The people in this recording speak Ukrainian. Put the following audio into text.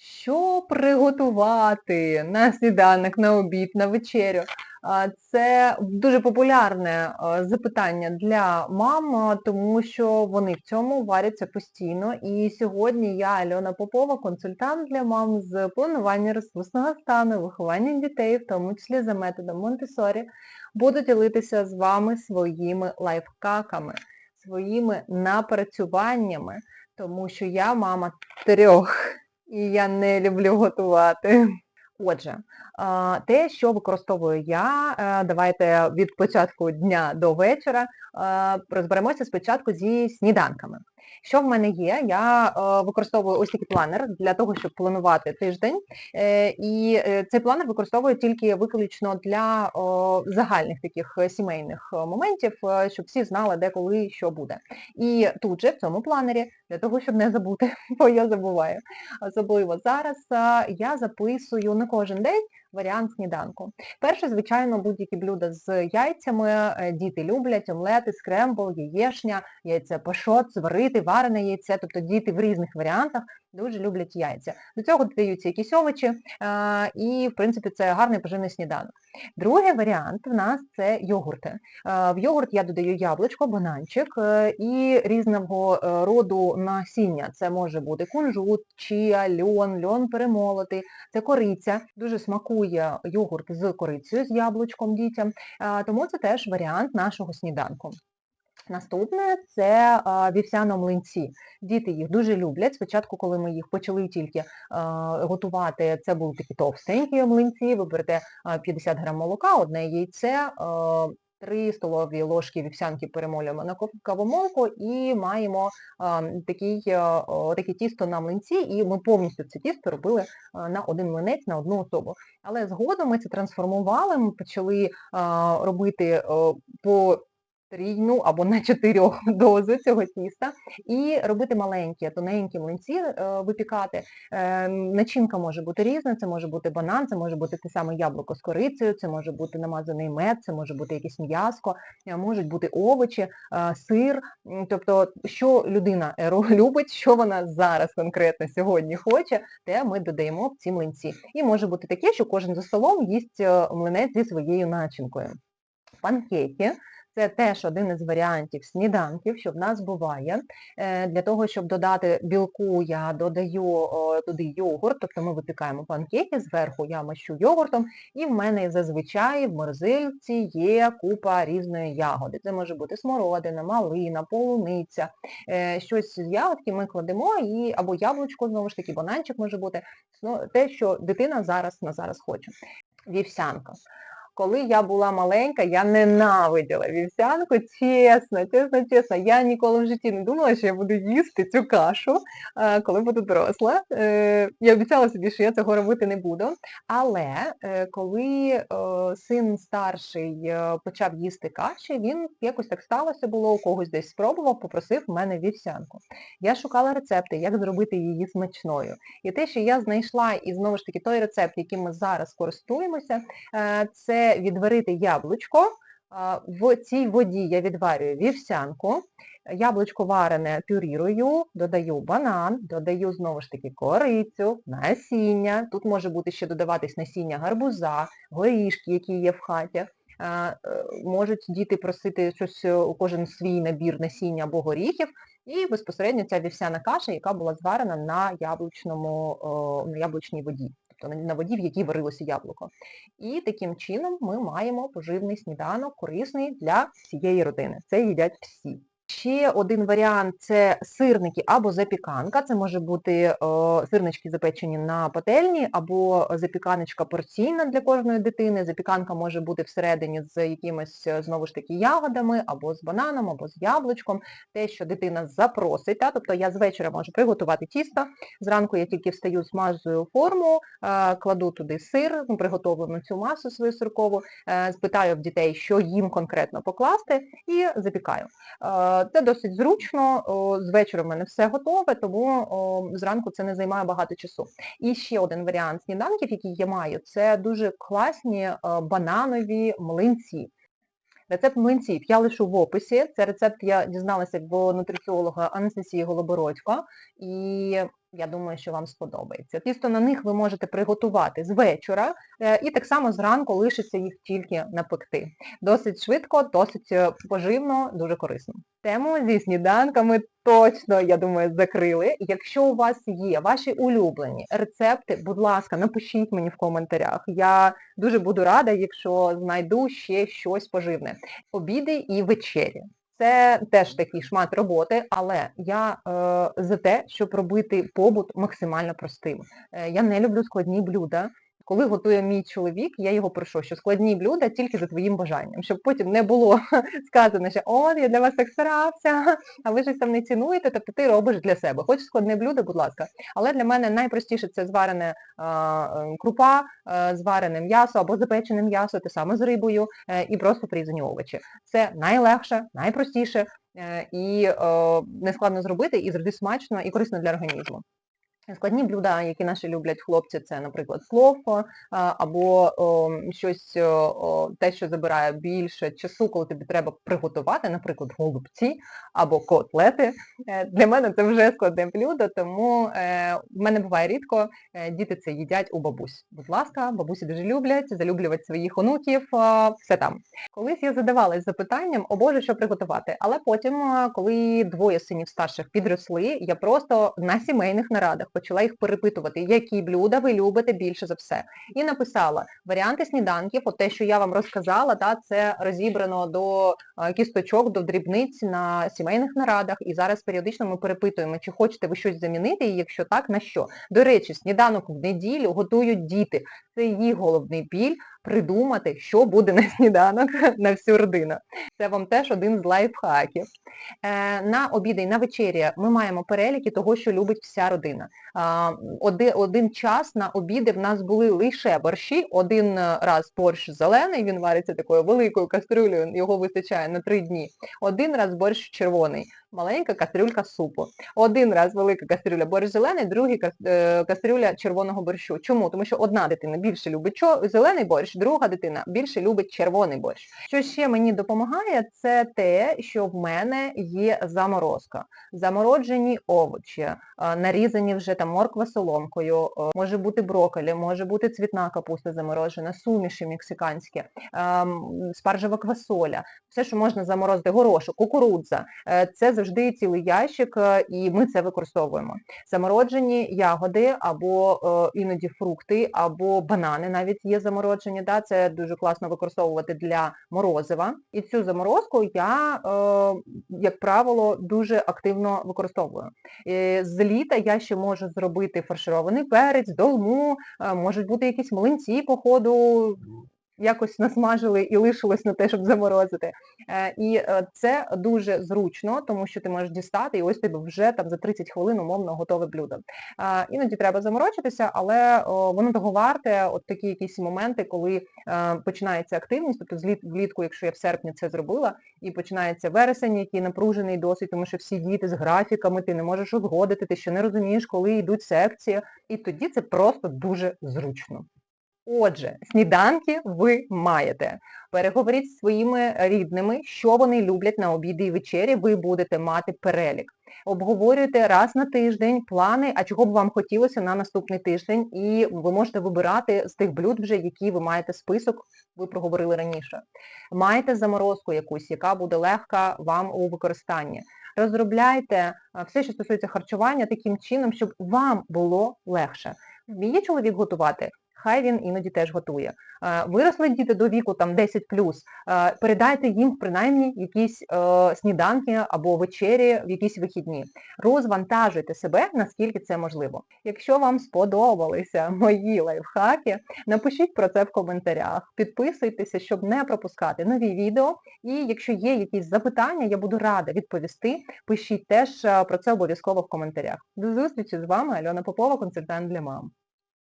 Що приготувати на сніданок, на обід, на вечерю? Це дуже популярне запитання для мам, тому що вони в цьому варяться постійно. І сьогодні я, Альона Попова, консультант для мам з планування ресурсного стану, виховання дітей, в тому числі за методом Монтесорі, буду ділитися з вами своїми лайфхаками, своїми напрацюваннями, тому що я мама трьох і я не люблю готувати. Отже, те, що використовую я, е, давайте від початку дня до вечора е, розберемося спочатку зі сніданками. Що в мене є? Я е, використовую ось такий планер для того, щоб планувати тиждень. Е, І е, цей планер використовую тільки виключно для загальних таких сімейних моментів, щоб всі знали, де коли що буде. І тут же в цьому планері, для того, щоб не забути, бо я забуваю. Особливо зараз я записую на кожен день варіант сніданку. Перше, звичайно, будь-які блюда з яйцями. Е, Діти люблять омлети, скрембл, яєшня, яйця пашот, сварити, варене яйце, тобто діти в різних варіантах дуже люблять яйця. До цього додаються якісь овочі, а, і, в принципі, це гарний поживний сніданок. Другий варіант в нас це йогурти. Е, В йогурт я додаю яблучко, бананчик е, і різного е, роду насіння. Це може бути кунжут, чія, льон, льон перемолотий, це кориця. Дуже смакує йогурт з корицею, з яблучком дітям, Е, тому це теж варіант нашого сніданку. Наступне це вівсяно-млинці. Діти їх дуже люблять. Спочатку, коли ми їх почали тільки готувати, це були такі товстенькі млинці. Ви берете 50 грам молока, одне яйце, 3 столові ложки вівсянки перемолюємо на кавомолку і маємо а, такий, а, таке тісто на млинці, і ми повністю це тісто робили на один млинець на одну особу. Але згодом ми це трансформували, ми почали а, робити а, по трійну або на чотирьох дозу цього тіста і робити маленькі, тоненькі млинці е, випікати. Е, Начинка може бути різна, це може бути банан, це може бути те саме яблуко з корицею, це може бути намазаний мед, це може бути якесь м'яско, е, можуть бути овочі, сир. Тобто, що людина любить, що вона зараз конкретно сьогодні хоче, те ми додаємо в ці млинці. І може бути таке, що кожен за столом їсть млинець зі своєю начинкою. Панкейки це теж один із варіантів сніданків, що в нас буває. Е, Для того, щоб додати білку, я додаю туди йогурт, тобто ми випікаємо панкейки, зверху я мащу йогуртом, і в мене зазвичай в морозильці є купа різної ягоди. Це може бути смородина, малина, полуниця, е, щось з ягодки ми кладемо, і або яблучко, знову ж таки, бананчик може бути, ну, те, що дитина зараз на зараз хоче. Вівсянка. Коли я була маленька, я ненавиділа вівсянку, чесно, чесно, чесно. Я ніколи в житті не думала, що я буду їсти цю кашу, е, коли буду доросла. Е, Я обіцяла собі, що я цього робити не буду. Але е, коли син старший почав їсти каші, він якось так сталося було, у когось десь спробував, попросив в мене вівсянку. Я шукала рецепти, як зробити її смачною. І те, що я знайшла, і знову ж таки той рецепт, яким ми зараз користуємося, е, відварити яблучко. В цій воді я відварюю вівсянку, яблучко варене пюрірую, додаю банан, додаю знову ж таки корицю, насіння. Тут може бути ще додаватись насіння гарбуза, горішки, які є в хаті. Е, Можуть діти просити щось, е, у кожен свій набір насіння або горіхів. І безпосередньо ця вівсяна каша, яка була зварена на яблучному, на яблучній воді, тобто на- воді, в якій варилося яблуко. І таким чином ми маємо поживний сніданок, корисний для всієї родини. Це їдять всі. Ще один варіант це сирники або запіканка. Це може бути о, сирнички запечені на пательні, або запіканочка порційна для кожної дитини. Запіканка може бути всередині з якимись е, знову ж таки ягодами, або з бананом, або з яблучком. Те, що дитина запросить. Та? Тобто я з вечора можу приготувати тісто. Зранку я тільки встаю, смазую форму, е, кладу туди сир, ну, приготовлену цю масу свою сиркову, е, спитаю в дітей, що їм конкретно покласти, і запікаю. Це досить зручно, з вечора в мене все готове, тому зранку це не займає багато часу. І ще один варіант сніданків, який я маю, це дуже класні е, бананові млинці. Рецепт млинців я лишу в описі. Це рецепт я дізналася в нутриціолога Анастасії Голобородько. І Я думаю, що вам сподобається. Тісто на них ви можете приготувати з вечора е, і так само зранку лишиться їх тільки напекти. Досить швидко, досить е, поживно, дуже корисно. Тему зі сніданками точно, я думаю, закрили. Якщо у вас є ваші улюблені рецепти, будь ласка, напишіть мені в коментарях. Я дуже буду рада, якщо знайду ще щось поживне. Обіди і вечері. Це теж такий шмат роботи, але я е, за те, щоб робити побут максимально простим. Е, я не люблю складні блюда. Коли готує мій чоловік, я його прошу, що складні блюда тільки за твоїм бажанням, щоб потім не було сказано, що от я для вас так старався, а ви щось там не цінуєте, тобто ти робиш для себе. Хочеш складне блюдо, будь ласка. Але для мене найпростіше це зварене е, крупа, е, зварене м'ясо або запечене м'ясо, те саме з рибою, е, і просто порізані овочі. Це найлегше, найпростіше і нескладно зробити, і завжди смачно і корисно для організму. Складні блюда, які наші люблять хлопці, це, наприклад, плов або о, щось, о, те, що забирає більше часу, коли тобі треба приготувати, наприклад, голубці або котлети. Е, Для мене це вже складне блюдо, тому е, в мене буває рідко, е, діти це їдять у бабусь. Будь ласка, бабусі дуже люблять, залюблювати своїх онуків, все там. Колись я задавалась запитанням, о Боже, що приготувати, але потім, коли двоє синів старших підросли, я просто на сімейних нарадах почала їх перепитувати, які блюда ви любите більше за все. І написала варіанти сніданків, от те, що я вам розказала, та це розібрано до кісточок, до дрібниць на сімейних нарадах. І зараз періодично ми перепитуємо, чи хочете ви щось замінити, і якщо так, на що. До речі, сніданок в неділю готують діти. Це її головний біль придумати, що буде на сніданок на всю родину. Це вам теж один з лайфхаків. Е, на обіди і на вечері ми маємо переліки того, що любить вся родина. Один, час на обіди в нас були лише борщі, один е, раз борщ зелений, він вариться такою великою кастрюлею, його вистачає на три дні. Один раз борщ червоний, маленька кастрюлька супу. Один раз велика кастрюля борщ зелений, другий е, кастрюля червоного борщу. Чому? Тому що одна дитина більше любить зелений борщ, друга дитина більше любить червоний борщ. Що ще мені допомагає, це те, що в мене є заморозка. Замороджені овочі, е, нарізані вже там морква соломкою, е, може бути брокколі, може бути цвітна капуста заморожена, суміші мексиканські, ем, спаржева квасоля, все, що можна заморозити, горошок, кукурудза. Е, Це завжди цілий ящик, і ми це використовуємо. Замороджені ягоди або іноді фрукти, або банани навіть є замороджені. Да? Це дуже класно використовувати для морозива. І цю заморозку я, е, як правило, дуже активно використовую. З літа я ще можу зробити фарширований перець, долму, е, можуть бути якісь млинці по ходу, якось насмажили і лишилось на те, щоб заморозити. Е, І е, це дуже зручно, тому що ти можеш дістати, і ось тебе вже там за 30 хвилин умовно готове блюдо. Е, Іноді треба заморочитися, але воно того варте, от такі якісь моменти, коли починається активність, тобто влітку, якщо я в серпні це зробила, і починається вересень, який напружений досить, тому що всі діти з графіками, ти не можеш узгодити, ти ще не розумієш, коли йдуть секції, і тоді це просто дуже зручно. Отже, сніданки ви маєте. Переговоріть з своїми рідними, що вони люблять на обіди і вечері, ви будете мати перелік. Обговорюйте раз на тиждень плани, а чого б вам хотілося на наступний тиждень, і ви можете вибирати з тих блюд вже, які ви маєте список, ви проговорили раніше. Маєте заморозку якусь, яка буде легка вам у використанні. Розробляйте все, що стосується харчування, таким чином, щоб вам було легше. Вміє чоловік готувати? Хай він іноді теж готує. Виросли діти до віку там 10 е, передайте їм принаймні якісь е, сніданки або вечері в якісь вихідні. Розвантажуйте себе, наскільки це можливо. Якщо вам сподобалися мої лайфхаки, напишіть про це в коментарях, підписуйтеся, щоб не пропускати нові відео. І якщо є якісь запитання, я буду рада відповісти. Пишіть теж е, про це обов'язково в коментарях. До зустрічі з вами Альона Попова, консультант для мам.